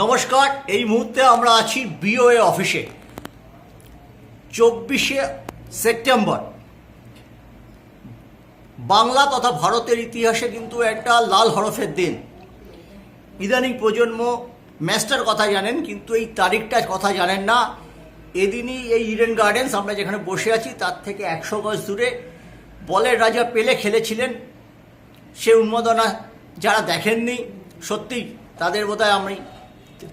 নমস্কার, এই মুহূর্তে আমরা আছি বিওএ অফিসে। চব্বিশে সেপ্টেম্বর। বাংলা তথা ভারতের ইতিহাসে কিন্তু একটা লাল হরফের দিন। ইদানিং প্রজন্ম ম্যাচটার কথা জানেন, কিন্তু এই তারিখটার কথা জানেন না। এদিনই এই ইডেন গার্ডেন্স আমরা যেখানে বসে আছি, তার থেকে একশো গজ দূরে বলের রাজা পেলে খেলেছিলেন। সে উন্মাদনা যারা দেখেননি সত্যি তাদের বোধহয় আমি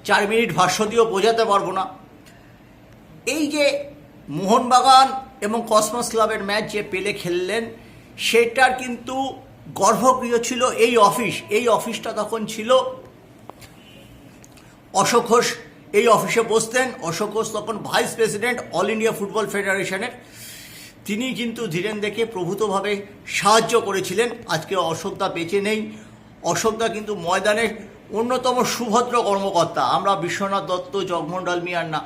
চার মিনিট ভাষ্য দিয়েও বোঝাতে পারব না। এই যে মোহনবাগান এবং কসমস ক্লাবের ম্যাচ যে পেলে খেললেন, সেটার কিন্তু গর্ভগৃহ ছিল এই অফিস। এই অফিসটা তখন ছিল অশোক ঘোষ। এই অফিসে বসতেন। অশোক ঘোষ তখন vice president all India football ফেডারেশনের। তিনি কিন্তু ধীরেন্দ্রকে প্রভূতভাবে সাহায্য করেছিলেন। আজকে অশোকদা বেঁচে নেই। অশোকদা কিন্তু ময়দানের অন্যতম সুভদ্র কর্মকর্তা। আমরা বিশ্বনাথ দত্ত জগমোহন ডালমিয়ার না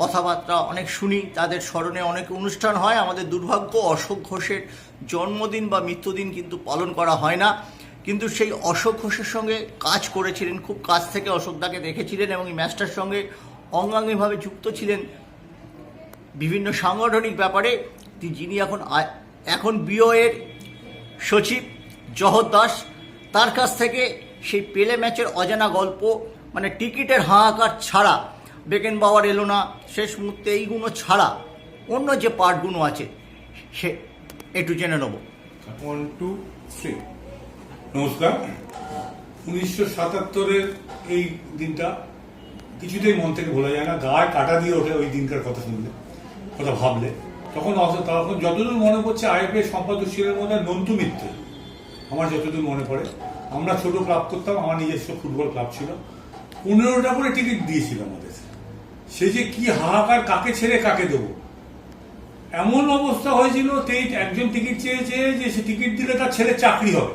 কথাবার্তা অনেক শুনি, তাদের স্মরণে অনেক অনুষ্ঠান হয়। আমাদের দুর্ভাগ্য, অশোক ঘোষের জন্মদিন বা মৃত্যুদিন কিন্তু পালন করা হয় না। কিন্তু সেই অশোক ঘোষের সঙ্গে কাজ করেছিলেন, খুব কাছ থেকে অশোকদাকে দেখেছিলেন এবং এই ম্যাচটার সঙ্গে অঙ্গাঙ্গিভাবে যুক্ত ছিলেন। বিভিন্ন সাংগঠনিক ব্যাপারে যিনি এখন এখন বিওএর সচিব জহর দাস। তার কাছ থেকে সেই পেলে ম্যাচের অজানা গল্প মানে টিকিটের হাহাকার ছাড়া বেকেন বাওয়ার এলো না, শেষ মুহূর্তে এইগুলো ছাড়া অন্য যে পার্টগুলো আছে, সে একটু জেনে নেব। ওয়ান টু থ্রি নমস্কার। উনিশশো সাতাত্তরের এই দিনটা কিছুতেই মন থেকে ভোলা যায় না, গায়ে কাটা দিয়ে ওঠে ওই দিনকার কথা শুনলে, কথা ভাবলে। তখন তখন যতদূর মনে পড়ছে, আইপিএল সম্পাদক ছিলেন মনে হয় নন্তু মিত্র। আমার যতদূর মনে পড়ে আমরা ছোট ক্লাব করতাম, আমার নিজস্ব ফুটবল ক্লাব ছিল। পনেরোটা করে টিকিট দিয়েছিল আমাদের। সে যে কি হাহাকার, কাকে ছেড়ে কাকে দেবো? এমন অবস্থা হয়েছিল তেই একজন টিকিট চেয়েছে যে সে টিকিট দিলে তার ছেলে চাকরি হবে।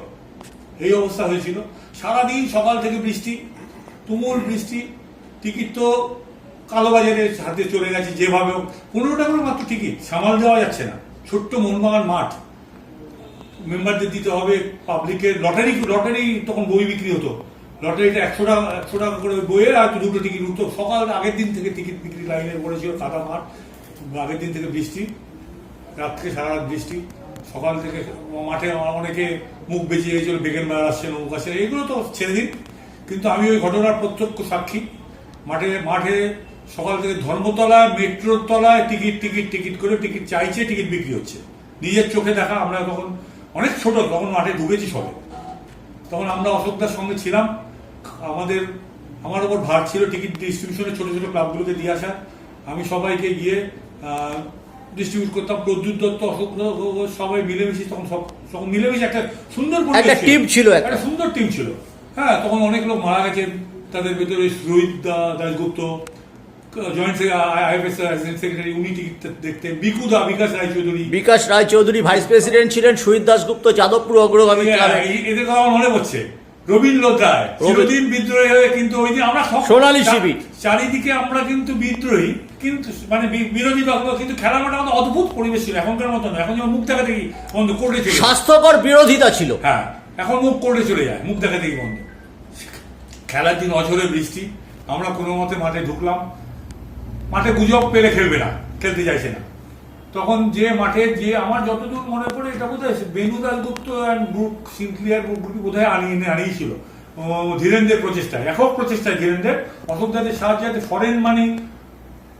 এই অবস্থা হয়েছিল। সারাদিন সকাল থেকে বৃষ্টি, তুমুল বৃষ্টি টিকিট তো কালোবাজারের হাতে চলে গেছে যেভাবে। পনেরো করে মাত্র টিকিট সামাল দেওয়া যাচ্ছে না। ছোট্ট মোহনবাগান মাঠ। মেম্বারদের দিতে হবে পাবলিকের লটারি লটারি তখন বই বিক্রি হতো। লটারিটা একশো টাকা একশো টাকা করে বইয়ের আর দুটো টিকিট উঠতো। সকাল আগের দিন থেকে টিকিট বিক্রি লাইনে পড়েছিল, কাদা মাঠ। আগের দিন থেকে বৃষ্টি রাত থেকে সারা রাত বৃষ্টি। সকাল থেকে মাঠে অনেকে মুখ বেঁচে গিয়েছিল বেগেন মেলা আসছে, নৌকা আসছে, এগুলো তো ছেড়ে দিন। কিন্তু আমি ওই ঘটনার প্রত্যক্ষ সাক্ষী। মাঠে মাঠে সকাল থেকে ধর্মতলায়, মেট্রোর তলায় টিকিট টিকিট টিকিট করে টিকিট চাইছে টিকিট বিক্রি হচ্ছে। নিজের চোখে দেখা, আমরা তখন অনেক ছোট তখন মাঠে ঢুকেছি সবে। তখন আমরা অশোকদার সঙ্গে ছিলাম। আমাদের আমার ওপর ভার ছিল টিকিট ডিস্ট্রিবিউশনে ছোট ছোট ক্লাবগুলোকে দিয়ে আসা আমি সবাইকে গিয়ে ডিস্ট্রিবিউট করতাম। প্রদ্যুৎ দত্ত অশোক সবাই মিলেমিশে তখন সব তখন মিলেমিশে একটা সুন্দর একটা team ছিল একটা। সুন্দর টিম ছিল। হ্যাঁ তখন অনেক লোক মারা গেছেন তাদের ভেতরে রোহিত দা- দাশগুপ্ত জয়েন্ট আইএফএস সেক্রেটারি উনি টিকিট দেখতেন বিকুদা বিকাশ রায়চৌধুরী বিকাশ রায় চৌধুরী ভাইস প্রেসিডেন্ট ছিলেন শহীদ দাসগুপ্ত যাদবপুর অগ্রগামী এদের কথা আমার মনে পড়ছে রবীন্দ্র রায় চিরদিন বিদ্রোহী হয়ে কিন্তু ওই দিন আমরা সোনালী শিবির। চারিদিকে আমরা কিন্তু বিদ্রোহী কিন্তু মানে বিরোধী দল কিন্তু খেলার মাঠে আমাদের অদ্ভুত পরিবেশ ছিল এখনকার মতো না এখন যেমন মুখ দেখা দেখি বন্ধ কোর্টে চলে। স্বাস্থ্যকর বিরোধিতা ছিল হ্যাঁ এখন মুখ কোর্টে চলে যায় মুখ দেখা দেখি বন্ধ খেলার দিন অঝরে বৃষ্টি আমরা কোনো মতে মাঠে ঢুকলাম মাঠে গুজব পেলে খেলবে না, খেলতে চাইছে না। তখন যে মাঠে যে আমার যতদূর মনে পড়ে এটা বোধ হয় Benudal Gupta and Brook Sinclair গ্রুপই বোধ হয় আনিয়ে আনিয়েছিল ধীরেন্দ্রের প্রচেষ্টায়, একক প্রচেষ্টায় ধীরেন্দ্রের। অশোকদাদের সাহায্যে ফরেন মানি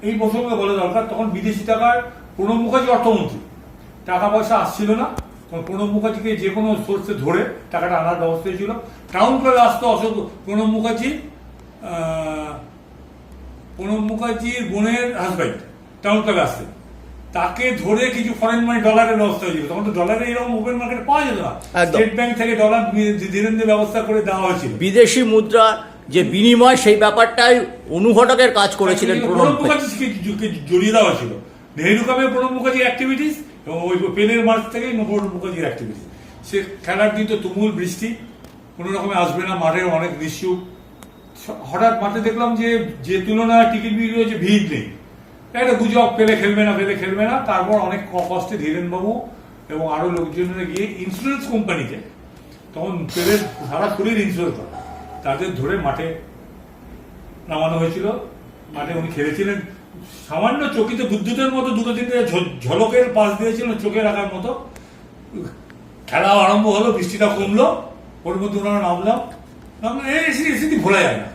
এই প্রসঙ্গে বলা দরকার, তখন বিদেশি টাকার প্রণব মুখার্জি অর্থমন্ত্রী। টাকা পয়সা আসছিল না, তখন প্রণব মুখার্জিকে যে কোনো সোর্সে ধরে টাকাটা আনার ব্যবস্থা ছিল টাউন ক্লাবে আসতো অশোক প্রণব মুখার্জি প্রণব মুখার্জির বোনের হাজব্যান্ড টাউন ক্লাবে আসতেন তাকে ধরে কিছু ফরেন মানি ডলারের ব্যবস্থা হয়েছিল তখন তো ডলারে এরকম ওপেন মার্কেট পাওয়া যেত না। স্টেট ব্যাংক থেকে ডলার ধীরেন্দ্রের ব্যবস্থা করে দেওয়া হয়েছিল। বিদেশি মুদ্রা যে বিনিময় সেই ব্যাপারটাই অনুঘটকের কাজ করেছিলেন প্রণব প্রণব মুখার্জি। মুখার্জিকে জড়িয়ে দেওয়া হয়েছিল। নেহেরু কাপে প্রণব মুখার্জির অ্যাক্টিভিটিস এবং ওই পেনের মার্চ থেকে প্রণব মুখার্জির অ্যাক্টিভিটিস সে খেলার দিন তো তুমুল বৃষ্টি। কোনো রকমে আসবে না মাঠে অনেক নিশ্চুপ হঠাৎ মাঠে দেখলাম যে যে তুলনায় টিকিট বিক্রি হয়েছে, ভিড় নেই। একটা গুজব পেলে খেলবে না পেলে খেলবে না। তারপর অনেক কষ্টে ধীরেন বাবু এবং আরও লোকজনেরা গিয়ে ইন্স্যুরেন্স কোম্পানিতে তখন পেলের সারা শরীর ইন্স্যুরেন্স করে। তাদের ধরে মাঠে নামানো হয়েছিল। মাঠে উনি খেলেছিলেন। সামান্য চকিতে বিদ্যুতের মতো দুটো তিনটে ঝলকের পাশ দিয়েছিল, চোখে রাখার মতো। খেলা আরম্ভ হলো, বৃষ্টিটা কমলো। ওর মধ্যে ওনারা নামলাম। নামলাম এই স্মৃতি ভোলা যায় না।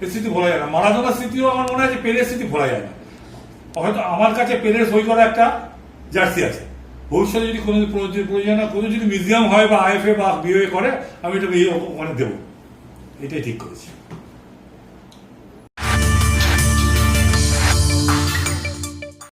এই স্মৃতি ভোলা যায় না। মারাদোনার স্মৃতিও আমার মনে হয় যে পেলের স্মৃতি ভোলা যায় না। হয়তো আমার কাছে পেলের সই করা একটা জার্সি আছে। ভবিষ্যতে যদি কোনো প্রয়োজন কোনো যদি মিউজিয়াম হয় বা আইএফএ বা বিওএ করে, আমি এটা ওখানে দেবো। এটাই ঠিক করেছি।